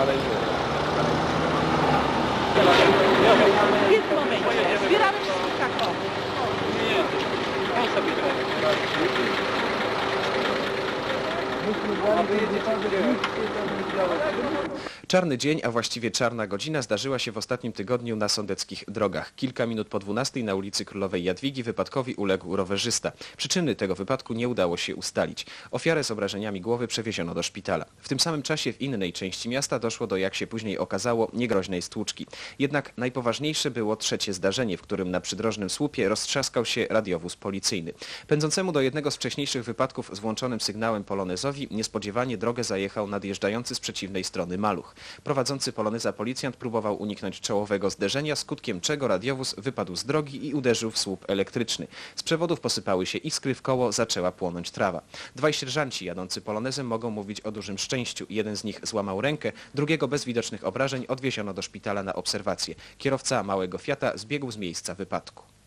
Obrigado aí. Czarny dzień, a właściwie czarna godzina zdarzyła się w ostatnim tygodniu na sądeckich drogach. Kilka minut po 12 na ulicy Królowej Jadwigi wypadkowi uległ rowerzysta. Przyczyny tego wypadku nie udało się ustalić. Ofiarę z obrażeniami głowy przewieziono do szpitala. W tym samym czasie w innej części miasta doszło do, jak się później okazało, niegroźnej stłuczki. Jednak najpoważniejsze było trzecie zdarzenie, w którym na przydrożnym słupie roztrzaskał się radiowóz policyjny. Pędzącemu do jednego z wcześniejszych wypadków z włączonym sygnałem polonezowi niespodziewanie drogę zajechał nadjeżdżający z przeciwnej strony maluch. Prowadzący poloneza policjant próbował uniknąć czołowego zderzenia, skutkiem czego radiowóz wypadł z drogi i uderzył w słup elektryczny. Z przewodów posypały się iskry, w koło zaczęła płonąć trawa. Dwaj sierżanci jadący polonezem mogą mówić o dużym szczęściu. Jeden z nich złamał rękę, drugiego bez widocznych obrażeń odwieziono do szpitala na obserwację. Kierowca małego Fiata zbiegł z miejsca wypadku.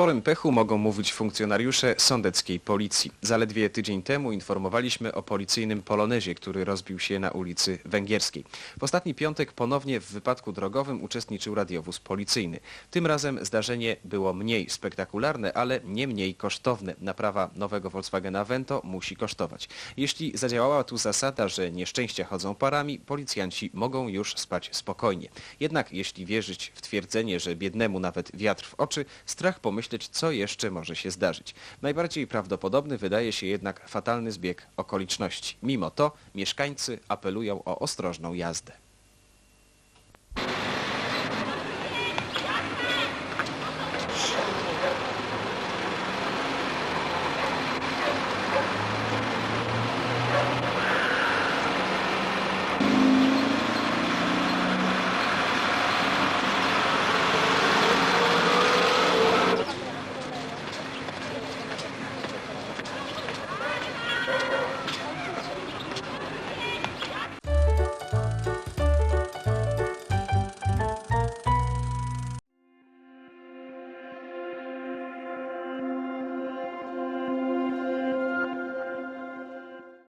Sporym pechu mogą mówić funkcjonariusze sądeckiej policji. Zaledwie tydzień temu informowaliśmy o policyjnym polonezie, który rozbił się na ulicy Węgierskiej. W ostatni piątek ponownie w wypadku drogowym uczestniczył radiowóz policyjny. Tym razem zdarzenie było mniej spektakularne, ale nie mniej kosztowne. Naprawa nowego Volkswagena Vento musi kosztować. Jeśli zadziałała tu zasada, że nieszczęścia chodzą parami, policjanci mogą już spać spokojnie. Jednak jeśli wierzyć w twierdzenie, że biednemu nawet wiatr w oczy, strach pomyśleć, co jeszcze może się zdarzyć. Najbardziej prawdopodobny wydaje się jednak fatalny zbieg okoliczności. Mimo to mieszkańcy apelują o ostrożną jazdę.